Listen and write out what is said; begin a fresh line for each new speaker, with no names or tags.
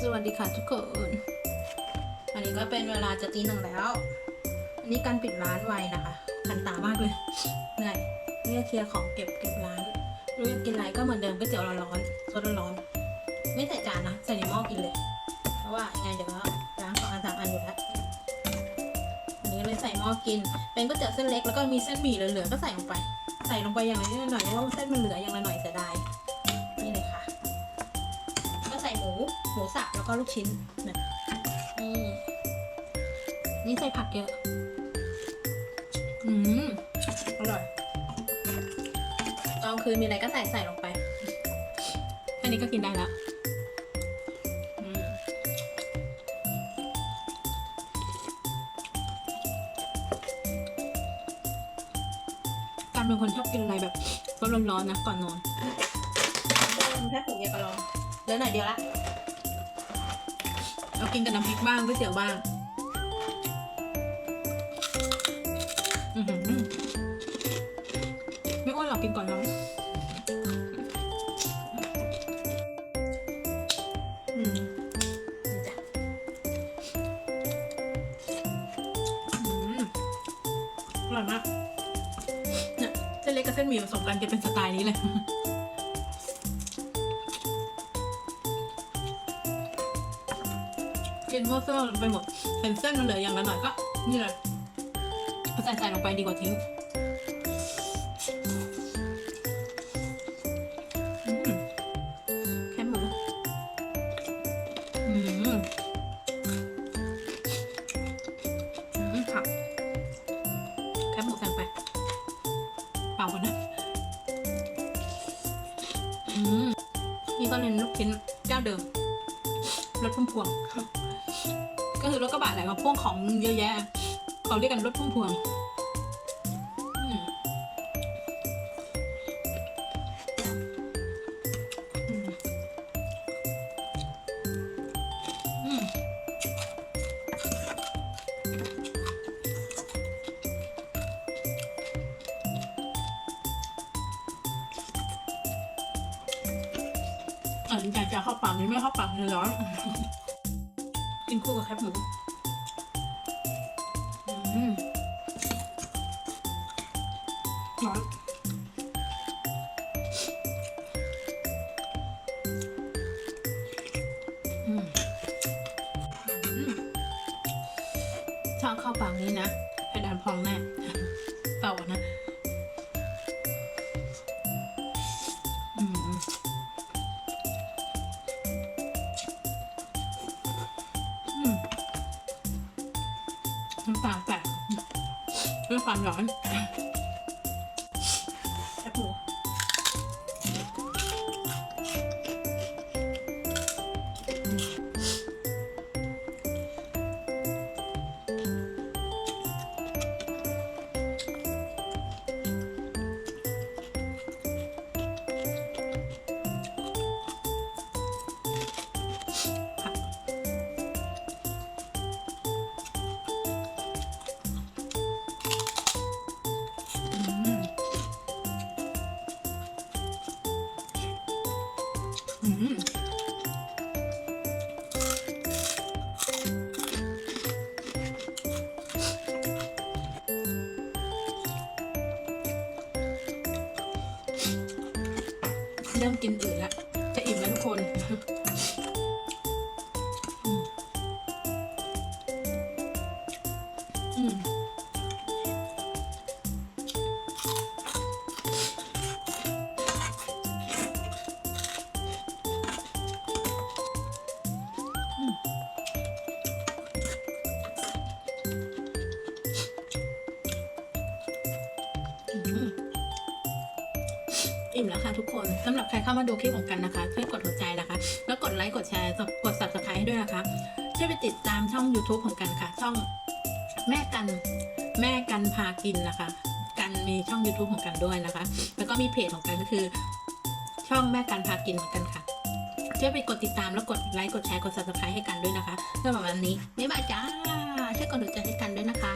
สวัสดีค่ะทุกคนอันนี้ก็เป็นเวลาจะตีหนึ่งแล้ว อันนี้การปิดร้านไวนะคะคันตามากเลยเหนื่อยเนี่ก็เคลียร์ของเก็บเก็บร้านรู้อยากกินอะไรก็เหมือนเดิมก๋วยเตี๋ยวร้อนๆซดร้อนๆไม่ใส่จานนะใส่ในหม้อกินเลย เพราะว่ายังไงเดี๋ยวล้างสองอันสามอันอยู่แล้วอันนี้เลยใส่หม้อกิน เป็นก๋วยเตี๋ยวเส้นเล็กแล้วก็มีเส้นหมี่เหลือๆก็ใส่ลงไป ใส่ลงไปอย่างละนิดหน่อยเพราะว่าเส้นมันเหลืออย่างละหน่อย แล้วก็ลูกชิ้นนะนี่นี่ใส่ผักเยอะ อืมอร่อยตอนคืนมีอะไรก็ใส่ใส่ลงไปอันนี้ก็กินได้แล้วอืมการเป็นคนชอบกินอะไรแบบก็ร้อนๆนะก่อนนอนแค่ถุงเดียวก็ลองเหลือหน่อยเดียวละ เรากินกับน้ำพริกบ้างก๋วยเตี๋ยวบ้างอไม่อ้วนหรอกกินก่อนน้องอืมอร่อยมากเนี่ยเส้นเล็กกับเส้นหมี่ผสมกันจะเป็นสไตล์นี้เลย กินพวกเส้นไปหมดเป็นเส้นมันเหลืออย่างละหน่อยก็นี่เลยใส่ใส่ลงไปดีกว่าทิ้งแคบหมูอืมอืมผักแคบหมูใส่ลงไปเปล่าก่อนนะอืมนี่ก็เน้นลูกชิ้นเจ้าเดิมรถพุ่มพวง ก็คือรถกระบะแหละมาพ่วงของเยอะแยะเขาเรียกกันรถพุ่มพวงอืมอืมอืมอะอยากจะเข้าปากนี้ไม่เข้าปากเลยหรอ กินคู่กับแคบหมูอืมร้อนอืมอืมชอบเข้าปากนี้นะเพดานพองแน่เต่านะ น้ำตาแตกด้วยความร้อน เริ่มกินอื่นละจะอิ่มแล้วทุกคน อิ่มแล้วค่ะทุกคนสำหรับใครเข้ามาดูคลิปของกันนะคะ ช่วยกดหัวใจนะคะ แล้วกดไลค์กดแชร์กด subscribe ให้ด้วยนะคะ ช่วยไปติดตามช่อง YouTube ของกันค่ะ ช่องแม่กันแม่กันพากินนะคะ กันมีช่อง YouTube ของกันด้วยนะคะ แล้วก็มีเพจของกันก็คือ ช่องแม่กันพากินเหมือนกันค่ะช่วยไปกดติดตามแล้วกดไลค์กดแชร์กด subscribe ให้กันด้วยนะคะสำหรับวันนี้บ๊ายบายจ้าช่วยกดหัวใจให้กันด้วยนะคะ